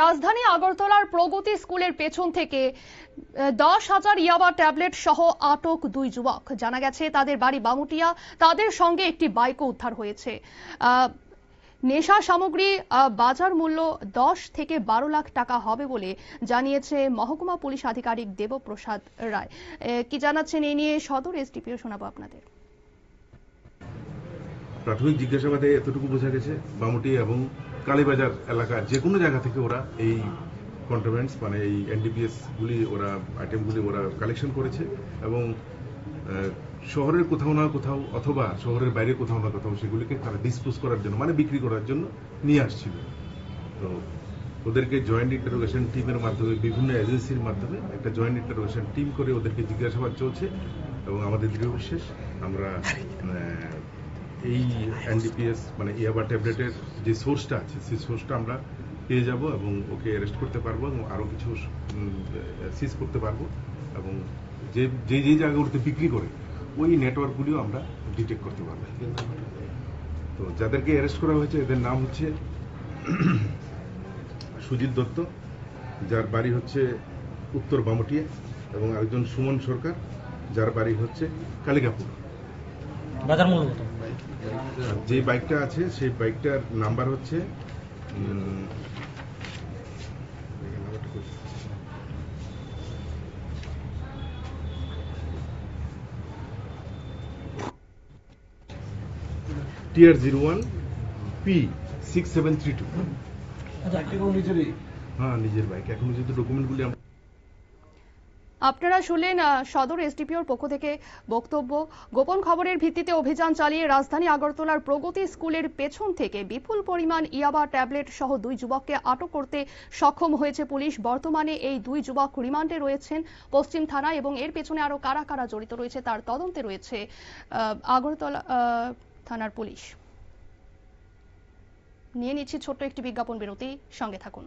রাজধানী আগরতলার প্রগতি স্কুলের পেছন থেকে দশ হাজার ইয়াবা ট্যাবলেট সহ আটক দুই যুবক। জানা গেছে, তাদের বাড়ি বামুটিয়া। তাদের সঙ্গে একটি বাইকও উদ্ধার হয়েছে। নেশা সামগ্রী বাজার মূল্য দশ থেকে বারো লাখ টাকা হবে বলে জানিয়েছে মহকুমা পুলিশ আধিকারিক দেবপ্রসাদ রায়। কি জানাচ্ছেন এই নিয়ে সদর এসডিপিও শোনাবো আপনাদের। প্রাথমিক জিজ্ঞাসাবাদে এতটুকু বোঝা গেছে, বামুটি এবং কালীবাজার এলাকার যে কোনো জায়গা থেকে ওরা এই কন্ট্রোভেন্টস মানে এই এনডিপিএস গুলি ওরা আইটেমগুলি ওরা কালেকশন করেছে এবং শহরের কোথাও না কোথাও অথবা শহরের বাইরে কোথাও না কোথাও সেগুলিকে তারা ডিসপোজ করার জন্য মানে বিক্রি করার জন্য নিয়ে আসছিল। তো ওদেরকে জয়েন্ট ইন্টারোগেশন টিমের মাধ্যমে, বিভিন্ন এজেন্সির মাধ্যমে একটা জয়েন্ট ইন্টারোগেশন টিম করে ওদেরকে জিজ্ঞাসাবাদ চলছে এবং আমাদের দৃঢ় বিশ্বাস, আমরা এই এনডিপিএস মানে ইয়াবা ট্যাবলেটের যে সোর্সটা আছে, সেই সোর্সটা আমরা পেয়ে যাব এবং ওকে অ্যারেস্ট করতে পারব এবং আরও কিছু সিজ করতে পারব এবং যে যে যে জায়গাগুলোতে বিক্রি করে, ওই নেটওয়ার্কগুলিও আমরা ডিটেক্ট করতে পারব। তো যাদেরকে অ্যারেস্ট করা হয়েছে, এদের নাম হচ্ছে সুজিত দত্ত, যার বাড়ি হচ্ছে উত্তর বামটিয়া, এবং আরেকজন সুমন সরকার, যার বাড়ি হচ্ছে কালিকাপুর। বাজার মূল্য যে বাইকটা আছে সেই বাইকটার নাম্বার হচ্ছে TR zero one P six seven three two হ্যাঁ নিজের বাইক। এখন যেহেতু ডকুমেন্টগুলি আপনারা শুনলেন সদর এসডিপিওর পক্ষ থেকে বক্তব্য। গোপন খবরের ভিত্তিতে অভিযান চালিয়ে রাজধানী আগরতলার প্রগতি স্কুলের পেছন থেকে বিপুল পরিমাণ ইয়াবা ট্যাবলেট সহ দুই যুবককে আটক করতে সক্ষম হয়েছে পুলিশ। বর্তমানে এই দুই যুবক রিমান্ডে রয়েছেন পশ্চিম থানা এবং এর পেছনে আরও কারা কারা জড়িত রয়েছে তার তদন্তে রয়েছে আগরতলা থানার পুলিশ। নিয়ে নিচ্ছি ছোট্ট একটি বিজ্ঞাপন বিরতি। সঙ্গে থাকুন।